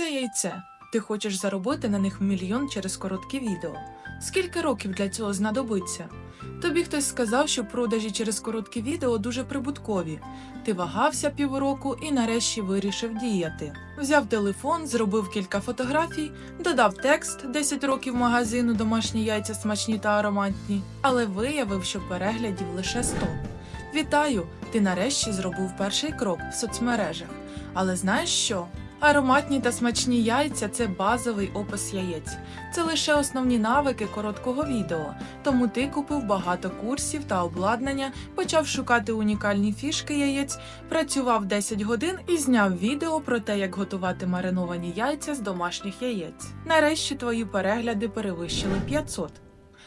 Це яйце. Ти хочеш заробити на них мільйон через короткі відео. Скільки років для цього знадобиться? Тобі хтось сказав, що продажі через короткі відео дуже прибуткові. Ти вагався півроку і нарешті вирішив діяти. Взяв телефон, зробив кілька фотографій, додав текст 10 років магазину домашні яйця смачні та ароматні, але виявив, що переглядів лише 100. Вітаю! Ти нарешті зробив перший крок в соцмережах. Але знаєш що? Ароматні та смачні яйця це базовий опис яєць. Це лише основні навики короткого відео. Тому ти купив багато курсів та обладнання, почав шукати унікальні фішки яєць, працював 10 годин і зняв відео про те, як готувати мариновані яйця з домашніх яєць. Нарешті твої перегляди перевищили 500.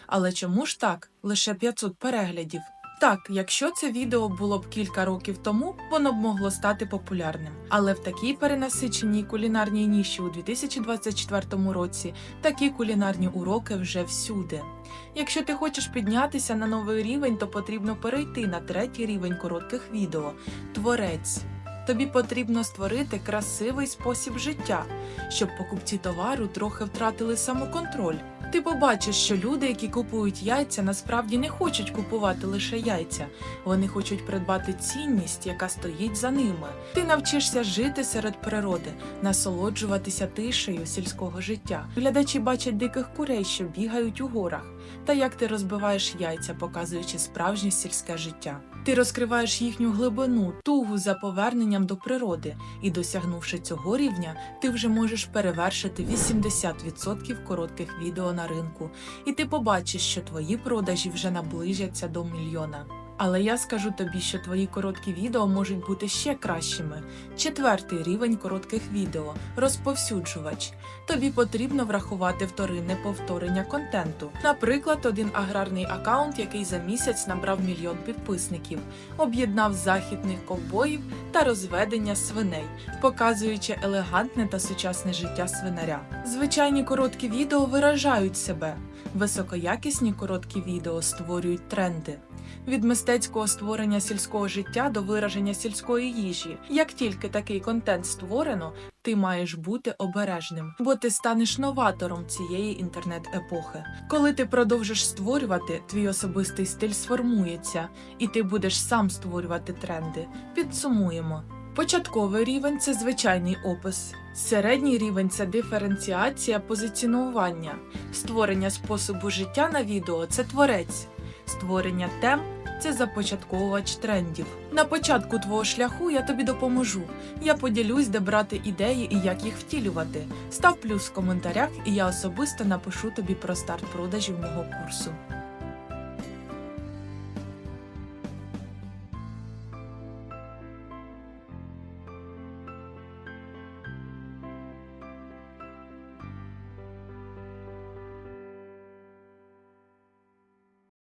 Але чому ж так? Лише 500 переглядів. Так, якщо це відео було б кілька років тому, воно б могло стати популярним. Але в такій перенасиченій кулінарній ніші у 2024 році такі кулінарні уроки вже всюди. Якщо ти хочеш піднятися на новий рівень, то потрібно перейти на третій рівень коротких відео творець. Тобі потрібно створити красивий спосіб життя, щоб покупці товару трохи втратили самоконтроль. Ти побачиш, що люди, які купують яйця, насправді не хочуть купувати лише яйця. Вони хочуть придбати цінність, яка стоїть за ними. Ти навчишся жити серед природи, насолоджуватися тишею сільського життя. Глядачі бачать диких курей, що бігають у горах, та як ти розбиваєш яйця, показуючи справжнє сільське життя. Ти розкриваєш їхню глибину, тугу за поверненням до природи, і досягнувши цього рівня, ти вже можеш перевершити 80% коротких відео на ринку, і ти побачиш, що твої продажі вже наближаться до мільйона. Але я скажу тобі, що твої короткі відео можуть бути ще кращими. Четвертий рівень коротких відео розповсюджувач. Тобі потрібно врахувати вторинне повторення контенту. Наприклад, один аграрний аккаунт, який за місяць набрав мільйон підписників, об'єднав західних ковбоїв та розведення свиней, показуючи елегантне та сучасне життя свинаря. Звичайні короткі відео виражають себе. Високоякісні короткі відео створюють тренди. Від мистецького створення сільського життя до вираження сільської їжі. Як тільки такий контент створено, ти маєш бути обережним, бо ти станеш новатором цієї інтернет-епохи. Коли ти продовжиш створювати, твій особистий стиль сформується, і ти будеш сам створювати тренди. Підсумуємо. Початковий рівень це звичайний опис. Середній рівень це диференціація позиціонування. Створення способу життя на відео це творець. Створення тем це започатковувач трендів. На початку твого шляху я тобі допоможу. Я поділюсь, де брати ідеї і як їх втілювати. Став плюс в коментарях, і я особисто напишу тобі про старт продажів мого курсу.